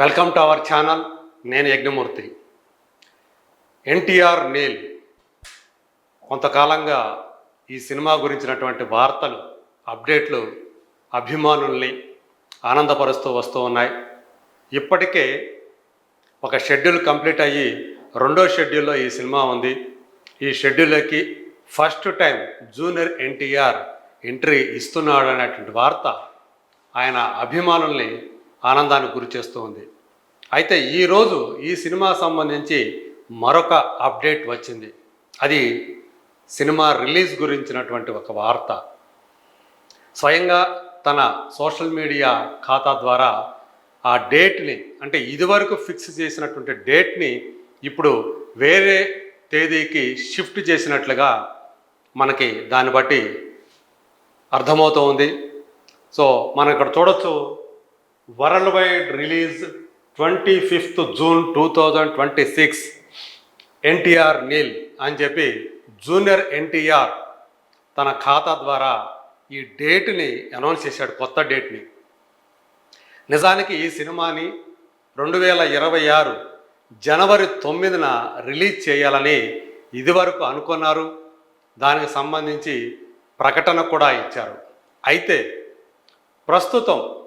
Welcome to our channel నేను యజ్ఞమూర్తి. ఎన్టీఆర్ నీల్. కొంతకాలంగా ఈ సినిమా గురించినటువంటి వార్తలు అప్డేట్లు అభిమానుల్ని ఆనందపరుస్తూ వస్తూ ఉన్నాయి. ఇప్పటికే ఒక షెడ్యూల్ కంప్లీట్ అయ్యి రెండో షెడ్యూల్లో ఈ సినిమా ఉంది. ఈ షెడ్యూల్లోకి first time junior NTR entry ఇస్తున్నాడు అనేటువంటి వార్త ఆయన అభిమానుల్ని ఆనందానికి గురి చేస్తూ ఉంది. అయితే ఈరోజు ఈ సినిమా సంబంధించి మరొక అప్డేట్ వచ్చింది. అది సినిమా రిలీజ్ గురించినటువంటి ఒక వార్త. స్వయంగా తన సోషల్ మీడియా ఖాతా ద్వారా ఆ డేట్ని అంటే ఇదివరకు ఫిక్స్ చేసినటువంటి డేట్ని ఇప్పుడు వేరే తేదీకి షిఫ్ట్ చేసినట్లుగా మనకి దాన్ని బట్టి అర్థమవుతూ ఉంది. సో మనం ఇక్కడ చూడొచ్చు worldwide release twenty fifth June two thousand twenty six. NTR Neel అని చెప్పి జూనియర్ ఎన్టీఆర్ తన ఖాతా ద్వారా ఈ డేట్ని అనౌన్స్ చేశాడు కొత్త డేట్ని. నిజానికి ఈ సినిమాని రెండు వేల ఇరవై ఆరు జనవరి తొమ్మిదిన రిలీజ్ చేయాలని ఇదివరకు అనుకున్నారు. దానికి సంబంధించి ప్రకటన కూడా ఇచ్చారు. అయితే ప్రస్తుతం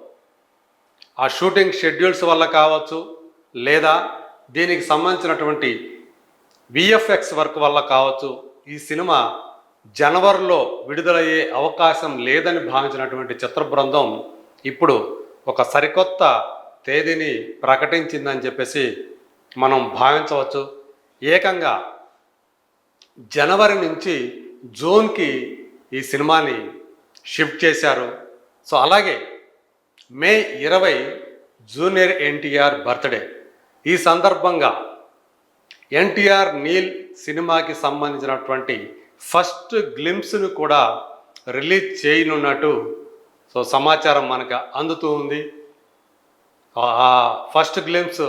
ఆ షూటింగ్ షెడ్యూల్స్ వల్ల కావచ్చు లేదా దీనికి సంబంధించినటువంటి విఎఫ్ఎక్స్ వర్క్ వల్ల కావచ్చు ఈ సినిమా జనవరిలో విడుదలయ్యే అవకాశం లేదని భావించినటువంటి చిత్ర బృందం ఇప్పుడు ఒక సరికొత్త తేదీని ప్రకటించిందని చెప్పేసి మనం భావించవచ్చు. ఏకంగా జనవరి నుంచి జూన్కి ఈ సినిమాని షిఫ్ట్ చేశారు. సో అలాగే మే ఇరవై జూనియర్ ఎన్టీఆర్ బర్త్డే. ఈ సందర్భంగా ఎన్టీఆర్ నీల్ సినిమాకి సంబంధించినటువంటి ఫస్ట్ గ్లిమ్స్ను కూడా రిలీజ్ చేయనున్నట్టు సో సమాచారం మనకు అందుతూ ఉంది. ఆ ఫస్ట్ గ్లిమ్స్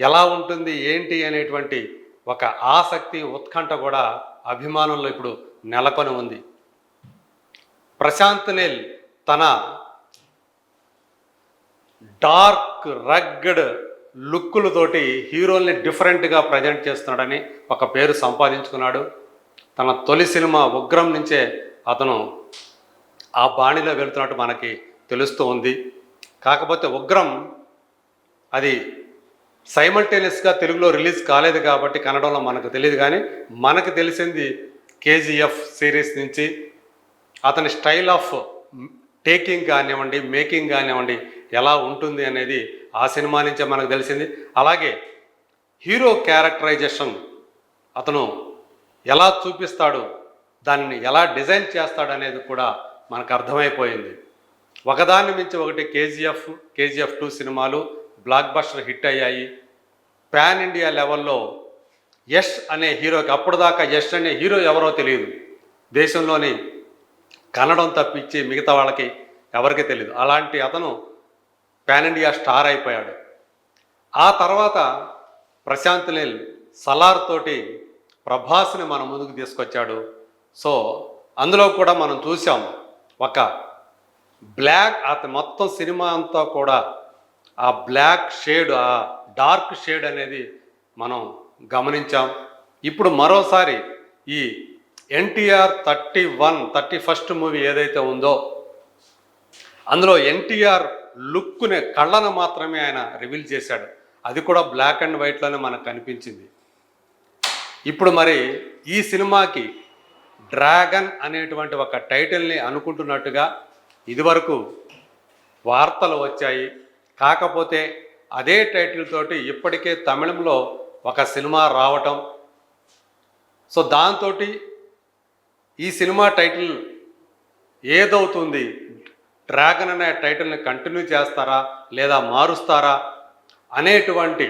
ఎలా ఉంటుంది ఏంటి అనేటువంటి ఒక ఆసక్తి ఉత్కంఠ కూడా అభిమానుల్లో ఇప్పుడు నెలకొని ఉంది. ప్రశాంత్ నీల్ తన డార్క్ రగ్గడ్ లుక్కులతోటి హీరోల్ని డిఫరెంట్గా ప్రజెంట్ చేస్తున్నాడని ఒక పేరు సంపాదించుకున్నాడు. తన తొలి సినిమా ఉగ్రం నుంచే అతను ఆ బాణిలో వెళుతున్నట్టు మనకి తెలుస్తూ ఉంది. కాకపోతే ఉగ్రం అది సైమల్టేనియస్గా తెలుగులో రిలీజ్ కాలేదు కాబట్టి కన్నడంలో మనకు తెలియదు కానీ మనకు తెలిసింది కేజీఎఫ్ సిరీస్ నుంచి అతని స్టైల్ ఆఫ్ టేకింగ్ కానివ్వండి మేకింగ్ కానివ్వండి ఎలా ఉంటుంది అనేది ఆ సినిమా నుంచే మనకు తెలిసింది. అలాగే హీరో క్యారెక్టరైజేషన్ అతను ఎలా చూపిస్తాడు దానిని ఎలా డిజైన్ చేస్తాడు అనేది కూడా మనకు అర్థమైపోయింది. ఒకదాని మించి ఒకటి కేజీఎఫ్ కేజీఎఫ్ టూ సినిమాలు బ్లాక్ బస్టర్ హిట్ అయ్యాయి. పాన్ ఇండియా లెవెల్లో యష్ అనే హీరోకి అప్పుడు దాకా యష్ అనే హీరో ఎవరో తెలియదు. దేశంలోని కన్నడం తప్పించి మిగతా వాళ్ళకి ఎవరికి తెలియదు అలాంటి అతను పాన్ ఇండియా స్టార్ అయిపోయాడు. ఆ తర్వాత ప్రశాంత్ నీల్ సలార్ తోటి ప్రభాస్ని మన ముందుకు తీసుకొచ్చాడు. సో అందులో కూడా మనం చూసాం ఒక బ్లాక్ అతని మొత్తం సినిమా అంతా కూడా ఆ బ్లాక్ షేడ్ ఆ డార్క్ షేడ్ అనేది మనం గమనించాం. ఇప్పుడు మరోసారి ఈ NTR thirty one thirty first movie ఏదైతే ఉందో అందులో ఎన్టీఆర్ లుక్నే కళ్ళను మాత్రమే ఆయన రివీల్ చేశాడు. అది కూడా బ్లాక్ అండ్ వైట్లోనే మనకు కనిపించింది. ఇప్పుడు మరి ఈ సినిమాకి డ్రాగన్ అనేటువంటి ఒక టైటిల్ని అనుకుంటున్నట్టుగా ఇదివరకు వార్తలు వచ్చాయి. కాకపోతే అదే టైటిల్ తోటి ఇప్పటికే తమిళంలో ఒక సినిమా రావటం. సో దాంతో ఈ సినిమా టైటిల్ ఏదవుతుంది? డ్రాగన్ అనే టైటిల్ని కంటిన్యూ చేస్తారా? లేదా మారుస్తారా? అనేటువంటి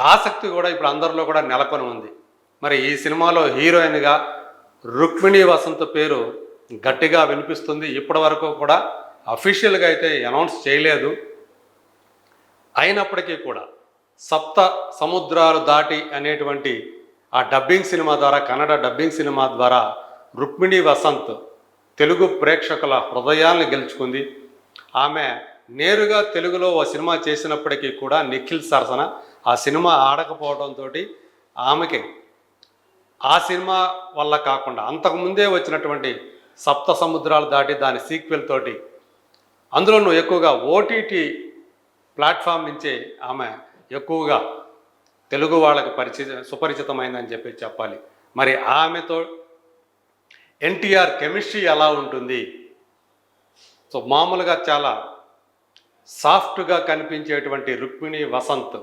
ఆసక్తి కూడా ఇప్పుడు అందరిలో కూడా నెలకొని ఉంది. మరి ఈ సినిమాలో హీరోయిన్గా రుక్మిణి వసంత పేరు గట్టిగా వినిపిస్తుంది. ఇప్పటి వరకు కూడా అఫీషియల్గా అయితే అనౌన్స్ చేయలేదు. అయినప్పటికీ కూడా సప్త సముద్రాలు దాటి అనేటువంటి ఆ డబ్బింగ్ సినిమా ద్వారా కన్నడ డబ్బింగ్ సినిమా ద్వారా రుక్మిణి వసంత్ తెలుగు ప్రేక్షకుల హృదయాల్ని గెలుచుకుంది. ఆమె నేరుగా తెలుగులో ఓ సినిమా చేసినప్పటికీ కూడా నిఖిల్ సరసన ఆ సినిమా ఆడకపోవడంతో ఆమెకి ఆ సినిమా వల్ల కాకుండా అంతకుముందే వచ్చినటువంటి సప్త సముద్రాలు దాటి దాని సీక్వెల్ తోటి అందులోనూ ఎక్కువగా ఓటీటీ ప్లాట్ఫామ్ నుంచే ఆమె ఎక్కువగా తెలుగు వాళ్ళకి పరిచిత సుపరిచితమైందని చెప్పి చెప్పాలి. మరి ఆమెతో ఎన్టీఆర్ కెమిస్ట్రీ ఎలా ఉంటుంది? సో మామూలుగా చాలా సాఫ్ట్గా కనిపించేటువంటి రుక్మిణి వసంత్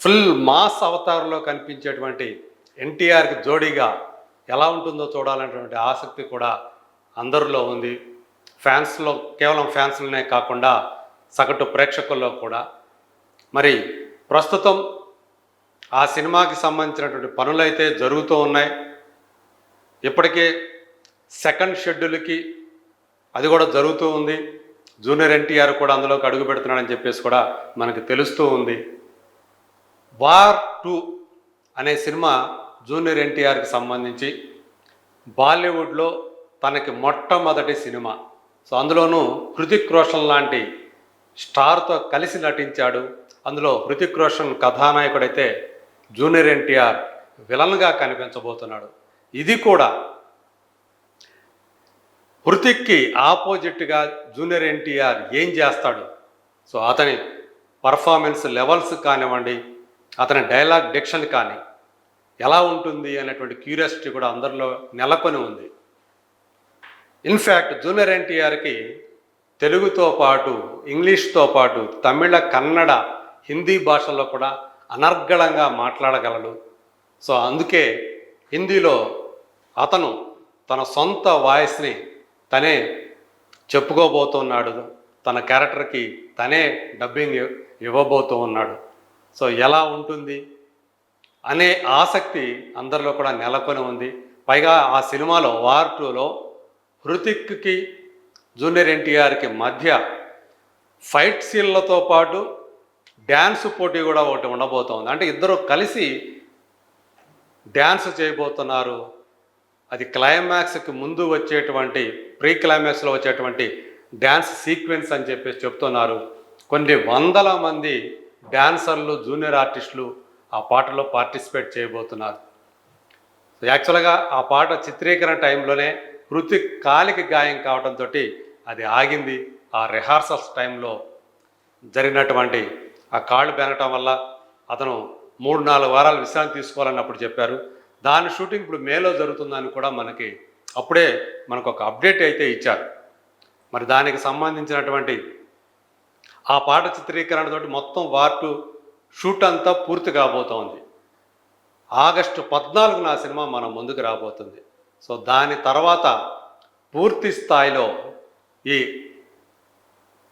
ఫుల్ మాస్ అవతారంలో కనిపించేటువంటి ఎన్టీఆర్కి జోడీగా ఎలా ఉంటుందో చూడాలనేటువంటి ఆసక్తి కూడా అందరిలో ఉంది. ఫ్యాన్స్లో కేవలం ఫ్యాన్స్లోనే కాకుండా సగటు ప్రేక్షకుల్లో కూడా. మరి ప్రస్తుతం ఆ సినిమాకి సంబంధించినటువంటి పనులైతే జరుగుతూ ఉన్నాయి. ఇప్పటికే సెకండ్ షెడ్యూల్కి అది కూడా జరుగుతూ ఉంది. జూనియర్ ఎన్టీఆర్ కూడా అందులోకి అడుగు పెడుతున్నాడని చెప్పేసి కూడా మనకు తెలుస్తూ ఉంది. వార్ టూ అనే సినిమా జూనియర్ ఎన్టీఆర్కి సంబంధించి బాలీవుడ్లో తనకి మొట్టమొదటి సినిమా. సో అందులోనూ హృతిక్ రోషన్ లాంటి స్టార్తో కలిసి నటించాడు. అందులో హృతిక్ రోషన్ కథానాయకుడైతే జూనియర్ ఎన్టీఆర్ విలన్గా కనిపించబోతున్నాడు. ఇది కూడా హృతిక్కి ఆపోజిట్గా జూనియర్ ఎన్టీఆర్ ఏం చేస్తాడు? సో అతని పర్ఫార్మెన్స్ లెవెల్స్ కానివ్వండి అతని డైలాగ్ డిక్షన్ కానీ ఎలా ఉంటుంది అనేటువంటి క్యూరియాసిటీ కూడా అందరిలో నెలకొని ఉంది. ఇన్ఫ్యాక్ట్ జూనియర్ ఎన్టీఆర్కి తెలుగుతో పాటు ఇంగ్లీష్తో పాటు తమిళ కన్నడ హిందీ భాషల్లో కూడా అనర్గళంగా మాట్లాడగలడు. సో అందుకే హిందీలో అతను తన సొంత వాయిస్ని తనే చెప్పుకోబోతున్నాడు. తన క్యారెక్టర్కి తనే డబ్బింగ్ ఇవ్వబోతూ ఉన్నాడు. సో ఎలా ఉంటుంది? అనే ఆసక్తి అందరిలో కూడా నెలకొని ఉంది. పైగా ఆ సినిమాలో వార్ టూలో హృతిక్కి జూనియర్ ఎన్టీఆర్కి మధ్య ఫైట్ సీన్లతో పాటు డ్యాన్స్ పోటీ కూడా ఒకటి ఉండబోతోంది. అంటే ఇద్దరు కలిసి డ్యాన్స్ చేయబోతున్నారు. అది క్లైమాక్స్కి ముందు వచ్చేటువంటి ప్రీ క్లైమాక్స్లో వచ్చేటువంటి డ్యాన్స్ సీక్వెన్స్ అని చెప్పేసి చెప్తున్నారు. కొన్ని వందల మంది డ్యాన్సర్లు జూనియర్ ఆర్టిస్టులు ఆ పాటలో పార్టిసిపేట్ చేయబోతున్నారు. యాక్చువల్గా ఆ పాట చిత్రీకరణ టైంలోనే హృతిక్ కాలికి గాయం కావడంతో అది ఆగింది. ఆ రిహార్సల్స్ టైంలో జరిగినటువంటి ఆ కాళ్ళు బెనటం వల్ల అతను మూడు నాలుగు వారాలు విశ్రాంతి తీసుకోవాలని అప్పుడు చెప్పారు. దాని షూటింగ్ ఇప్పుడు మేలో జరుగుతుందని కూడా మనకి అప్పుడే మనకు ఒక అప్డేట్ అయితే ఇచ్చారు. మరి దానికి సంబంధించినటువంటి ఆ పాట చిత్రీకరణతోటి మొత్తం వార్టు షూట్ అంతా పూర్తి కాబోతోంది. ఆగస్టు పద్నాలుగున ఆ సినిమా మన ముందుకు రాబోతుంది. సో దాని తర్వాత పూర్తి స్థాయిలో ఈ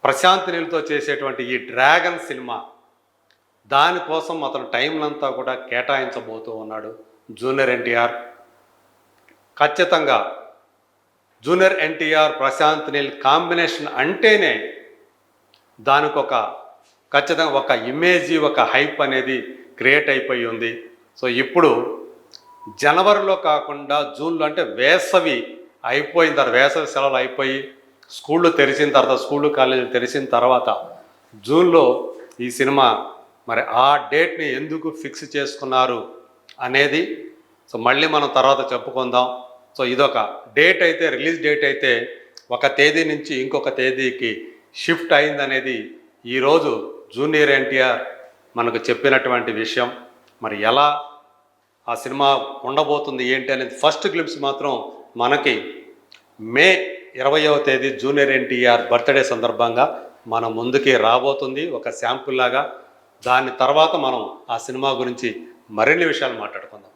ప్రశాంత్ నీళ్ళతో చేసేటువంటి ఈ డ్రాగన్ సినిమా దానికోసం అతను టైంలంతా కూడా కేటాయించబోతూ ఉన్నాడు జూనియర్ ఎన్టీఆర్. ఖచ్చితంగా జూనియర్ ఎన్టీఆర్ ప్రశాంత్ నీల్ కాంబినేషన్ అంటేనే దానికి ఒక ఖచ్చితంగా ఒక ఇమేజీ ఒక హైప్ అనేది క్రియేట్ అయిపోయి ఉంది. సో ఇప్పుడు జనవరిలో కాకుండా జూన్లో అంటే వేసవి అయిపోయిన తర్వాత వేసవి సెలవులు అయిపోయి స్కూళ్ళు తెరిచిన తర్వాత స్కూళ్ళు కాలేజీలు తెరిచిన తర్వాత జూన్లో ఈ సినిమా మరి ఆ డేట్ని ఎందుకు ఫిక్స్ చేసుకున్నారు అనేది సో మళ్ళీ మనం తర్వాత చెప్పుకుందాం. సో ఇదొక డేట్ అయితే రిలీజ్ డేట్ అయితే ఒక తేదీ నుంచి ఇంకొక తేదీకి షిఫ్ట్ అయిందనేది ఈరోజు జూనియర్ ఎన్టీఆర్ మనకు చెప్పినటువంటి విషయం. మరి ఎలా ఆ సినిమా ఉండబోతుంది ఏంటి అనేది ఫస్ట్ క్లిప్స్ మాత్రం మనకి మే ఇరవయవ తేదీ జూనియర్ ఎన్టీఆర్ బర్త్డే సందర్భంగా మన ముందుకి రాబోతుంది ఒక శాంపుల్ లాగా. దాని తర్వాత మనం ఆ సినిమా గురించి మరిన్ని విషయాలు మాట్లాడుకుందాం.